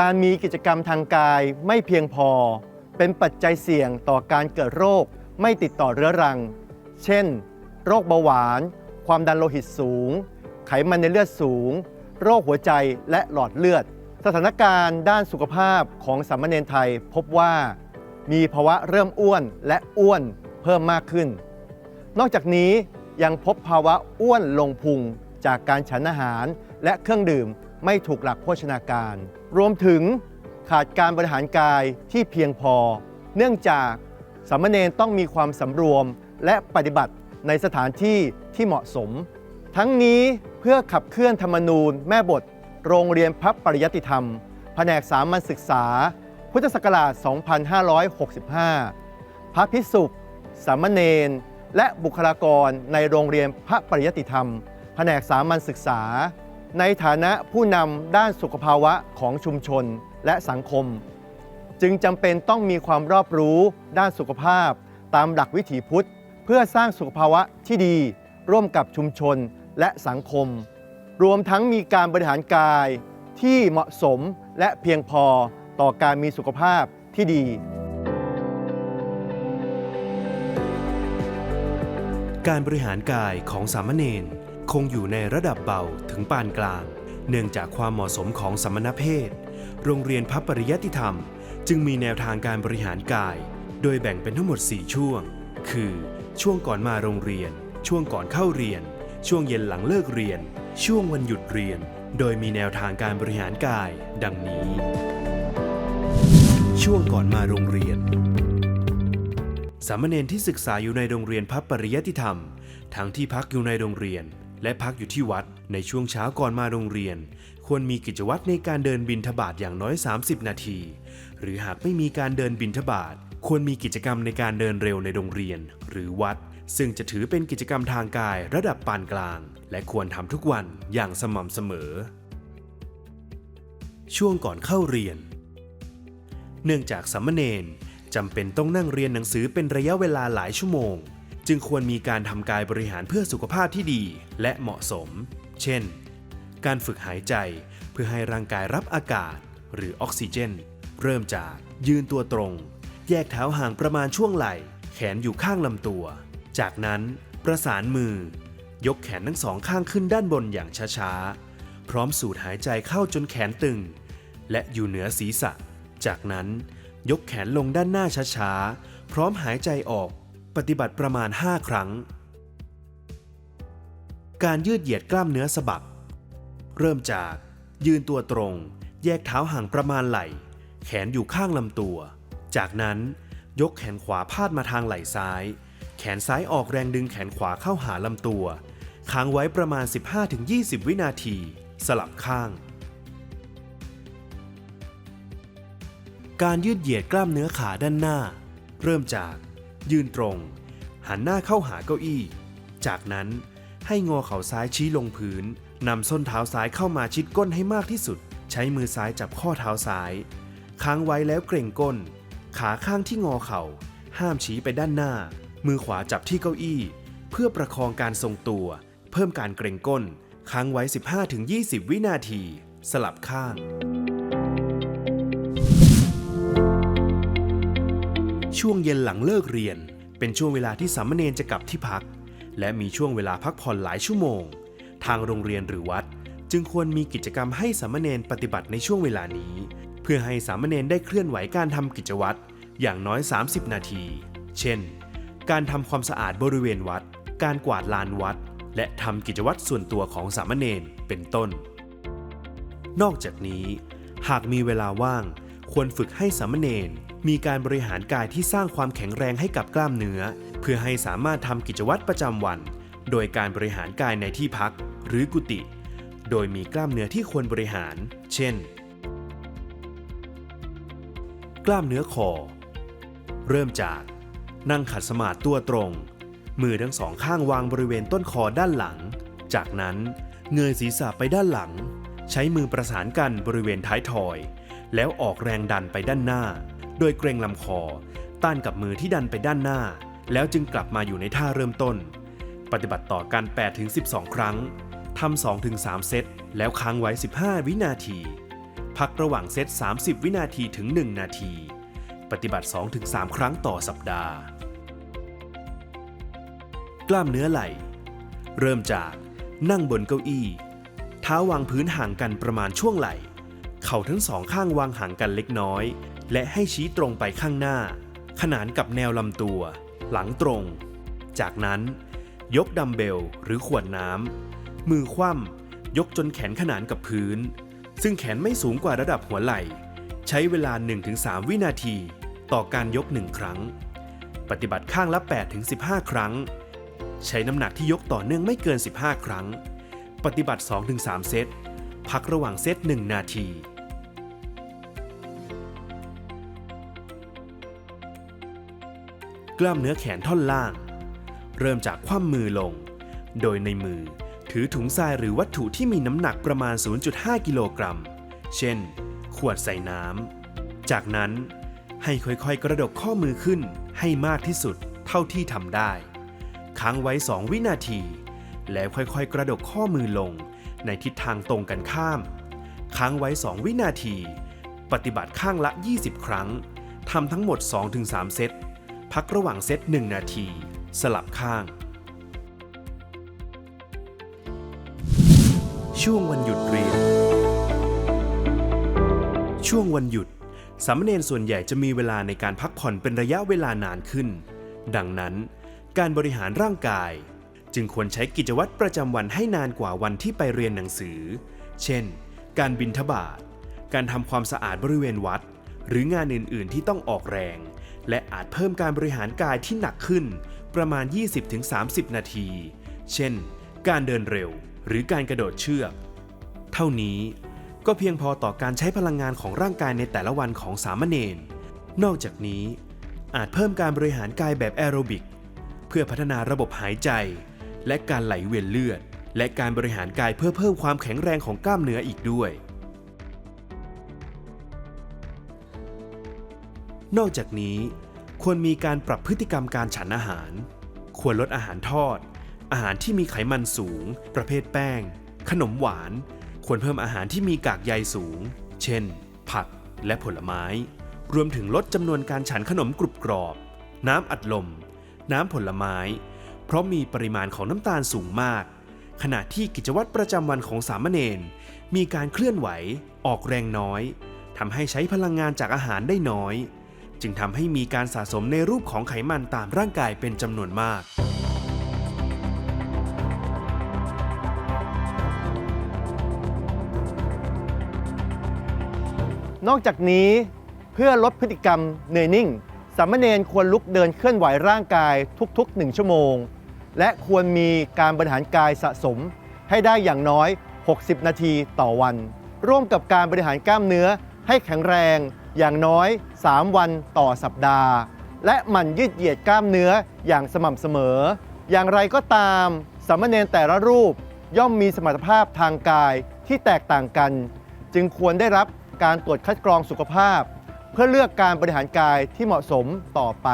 การมีกิจกรรมทางกายไม่เพียงพอ เป็นปัจจัยเสี่ยงต่อการเกิดโรคไม่ติดต่อเรื้อรัง เช่น โรคเบาหวาน ความดันโลหิตสูง ไขมันในเลือดสูง โรคหัวใจและหลอดเลือด สถานการณ์ด้านสุขภาพของสามเณรไทยพบว่า มีภาวะเริ่มอ้วนและอ้วนเพิ่มมากขึ้น นอกจากนี้ยังพบภาวะอ้วนลงพุงจากการฉันอาหารและเครื่องดื่มไม่ถูกหลักโภชนาการ รวมถึงขาดการบริหารกายที่เพียงพอ เนื่องจากสามเณรต้องมีความสำรวมและปฏิบัติในสถานที่ที่เหมาะสม ทั้งนี้เพื่อขับเคลื่อนธรรมนูญแม่บท โรงเรียนพระปริยติธรรม แผนกสามัญศึกษา พุทธศักราช 2565 พระพิสุสามเณรและบุคลากรในโรงเรียนพระปริยติธรรม แผนกสามัญศึกษา ในฐานะผู้นำด้านสุขภาวะของชุมชนและสังคม จึงจำเป็นต้องมีความรอบรู้ด้านสุขภาพ ตามหลักวิถีพุทธ เพื่อสร้างสุขภาวะที่ดี ร่วมกับชุมชนและสังคม รวมทั้งมีการบริหารกายที่เหมาะสมและเพียงพอต่อการมีสุขภาพที่ดี การบริหารกายของสามเณร คงอยู่ในระดับเบาถึงปานกลาง เนื่องจากความเหมาะสมของสมณเพศ โรงเรียนพับปริยติธรรม จึงมีแนวทางการบริหารกาย โดยแบ่งเป็นทั้งหมด 4 ช่วง คือช่วงก่อนมาโรงเรียน ช่วงก่อนเข้าเรียน ช่วงเย็นหลังเลิกเรียน ช่วงวันหยุดเรียน โดยมีแนวทางการบริหารกาย ดังนี้ ช่วงก่อนมาโรงเรียนสามเณรที่ศึกษาอยู่ในโรงเรียนพับปริยติธรรม ทั้งที่พักอยู่ในโรงเรียน และพักอยู่ที่วัดในช่วงเช้าก่อนมาโรงเรียน ควรมีกิจวัตรในการเดินบินทบาทอย่างน้อย 30 นาที หรือหากไม่มีการเดินบินทบาทควรมีกิจกรรมในการเดินเร็วในโรงเรียน หรือวัด ซึ่งจะถือเป็นกิจกรรมทางกายระดับปานกลาง และควรทำทุกวันอย่างสม่ำเสมอ ช่วงก่อนเข้าเรียน เนื่องจากสามเณรจำเป็นต้องนั่งเรียนหนังสือเป็นระยะเวลาหลายชั่วโมง จึงควรมีการทำกายบริหารเพื่อสุขภาพที่ดีและเหมาะสม เช่น การฝึกหายใจเพื่อให้ร่างกายรับอากาศ หรือออกซิเจน เริ่มจากยืนตัวตรง แยกเท้าห่างประมาณช่วงไหล่ แขนอยู่ข้างลำตัว จากนั้นประสานมือ ยกแขนทั้งสองข้างขึ้นด้านบนอย่างช้าๆ พร้อมสูดหายใจเข้าจนแขนตึง และอยู่เหนือศีรษะ จากนั้นยกแขนลงด้านหน้าช้าๆ พร้อมหายใจออก ปฏิบัติประมาณ 5 ครั้ง การยืดเหยียดกล้ามเนื้อสะบัก เริ่มจากยืนตัวตรง แยกเท้าห่างประมาณไหล่ แขนอยู่ข้างลำตัว จากนั้นยกแขนขวาพาดมาทางไหล่ซ้าย แขนซ้ายออกแรงดึงแขนขวาเข้าหาลำตัว ค้างไว้ประมาณ 15-20 วินาที สลับข้าง การยืดเหยียดกล้ามเนื้อขาด้านหน้า เริ่มจาก ยืนตรง หันหน้าเข้าหาเก้าอี้ จากนั้นให้งอเข่าซ้ายชี้ลงพื้นนำส้นเท้าซ้ายเข้ามาชิดก้นให้มากที่สุด ใช้มือซ้ายจับข้อเท้าซ้าย ค้างไว้แล้วเกรงก้น ขาข้างที่งอเข่า ห้ามชี้ไปด้านหน้า มือขวาจับที่เก้าอี้ เพื่อประคองการทรงตัว เพิ่มการเกรงก้น ค้างไว้ 15-20 วินาที สลับข้าง ช่วงเย็นหลังเลิกเรียน เป็นช่วงเวลาที่สามเณรจะกลับที่พัก และมีช่วงเวลาพักผ่อนหลายชั่วโมง ทางโรงเรียนหรือวัด จึงควรมีกิจกรรมให้สามเณรปฏิบัติในช่วงเวลานี้ เพื่อให้สามเณรได้เคลื่อนไหวการทำกิจวัตรอย่างน้อย 30 นาที เช่น การทำความสะอาดบริเวณวัด การกวาดลานวัด และทำกิจวัตรส่วนตัวของสามเณรเป็นต้น นอกจากนี้ หากมีเวลาว่าง ควรฝึกให้สามเณร มีการบริหารกายที่สร้างความแข็งแรงให้กับกล้ามเนื้อ เพื่อให้สามารถทำกิจวัตรประจำวัน โดยการบริหารกายในที่พัก หรือกุฏิโดยมีกล้ามเนื้อที่ควรบริหาร เช่น กล้ามเนื้อคอ เริ่มจาก นั่งขัดสมาธิตัวตรง มือทั้งสองข้างวางบริเวณต้นคอด้านหลัง จากนั้นเงยศีรษะไปด้านหลัง ใช้มือประสานกันบริเวณท้ายทอย แล้วออกแรงดันไปด้านหน้า โดยเกรงลำคอ ต้านกับมือที่ดันไปด้านหน้า แล้วจึงกลับมาอยู่ในท่าเริ่มต้น ปฏิบัติต่อกัน 8-12 ครั้งทำ2-3 เซต แล้วค้างไว้ 15 วินาที พักระหว่างเซต 30 วินาทีถึง 1 นาที ปฏิบัติ 2-3 ครั้งต่อสัปดาห์ กล้ามเนื้อไหล่ เริ่มจากนั่งบนเก้าอี้เท้าวางพื้นห่างกันประมาณช่วงไหล่ เข่าทั้งสองข้างวางห่างกันเล็กน้อย และให้ชี้ตรงไปข้างหน้า ขนานกับแนวลำตัว หลังตรง จากนั้น ยกดัมเบลหรือขวดน้ำมือคว่ำยกจนแขนขนานกับพื้น ซึ่งแขนไม่สูงกว่าระดับหัวไหล่ ใช้เวลา 1-3 วินาที ต่อการยก 1 ครั้ง ปฏิบัติข้างละ 8-15 ครั้ง ใช้น้ำหนักที่ยกต่อเนื่องไม่เกิน 15 ครั้ง ปฏิบัติ 2-3 เซต พักระหว่างเซต 1 นาที กล้ามเนื้อแขนท่อนล่าง เริ่มจากคว่ำมือลง โดยในมือถือถุงทรายหรือวัตถุที่มีน้ำหนักประมาณ 0.5 กิโลกรัม เช่น ขวดใส่น้ำ จากนั้นให้ค่อยๆ กระดกข้อมือขึ้นให้มากที่สุดเท่าที่ทำได้ ค้างไว้ 2 วินาที แล้วค่อยๆ กระดกข้อมือลงในทิศทางตรงกันข้าม ค้างไว้ 2 วินาที ปฏิบัติข้างละ 20 ครั้ง ทำทั้งหมด 2-3 เซต พักระหว่างเซต 1 นาที สลับข้าง ช่วงวันหยุดเรียน ช่วงวันหยุด สามเณรส่วนใหญ่จะมีเวลาในการพักผ่อนเป็นระยะเวลานานขึ้น ดังนั้น การบริหารร่างกาย จึงควรใช้กิจวัตรประจำวันให้นานกว่าวันที่ไปเรียนหนังสือ เช่น การบินทบาท การทำความสะอาดบริเวณวัด หรืองานอื่น ๆ ที่ต้องออกแรง และอาจเพิ่มการบริหารกายที่หนักขึ้นประมาณ 20-30 นาที เช่น การเดินเร็วหรือการกระโดดเชือก เท่านี้ก็เพียงพอต่อการใช้พลังงานของร่างกายในแต่ละวันของสามเณร นอกจากนี้ อาจเพิ่มการบริหารกายแบบแอโรบิก เพื่อพัฒนาระบบหายใจ และการไหลเวียนเลือด และการบริหารกายเพื่อเพิ่มความแข็งแรงของกล้ามเนื้ออีกด้วย นอกจากนี้ ควรมีการปรับพฤติกรรมการฉันอาหาร ควรลดอาหารทอด อาหารที่มีไขมันสูง ประเภทแป้ง ขนมหวาน ควรเพิ่มอาหารที่มีกากใยสูง เช่น ผักและผลไม้ รวมถึงลดจำนวนการฉันขนมกรุบกรอบ น้ำอัดลม น้ำผลไม้ เพราะมีปริมาณของน้ำตาลสูงมาก ขณะที่กิจวัตรประจำวันของสามเณรมีการเคลื่อนไหว ออกแรงน้อยทำให้ใช้พลังงานจากอาหารได้น้อย จึงทำให้มีการสะสมในรูปของไขมันตามร่างกายเป็นจำนวนมากนอกจากนี้เพื่อลดพฤติกรรมเหนื่อยนิ่ง สามเณรควรลุกเดินเคลื่อนไหวร่างกายทุกๆ 1 ชั่วโมง และควรมีการบริหารกายสะสม ให้ได้อย่างน้อย 60 นาทีต่อวัน ร่วมกับการบริหารกล้ามเนื้อให้แข็งแรง อย่างน้อย 3 วันต่อสัปดาห์ และหมั่นยืดเหยียดกล้ามเนื้ออย่างสม่ำเสมอ อย่างไรก็ตามสามเณรแต่ละรูปย่อมมีสมรรถภาพทางกายที่แตกต่างกัน จึงควรได้รับการตรวจคัดกรองสุขภาพ เพื่อเลือกการบริหารกายที่เหมาะสมต่อไป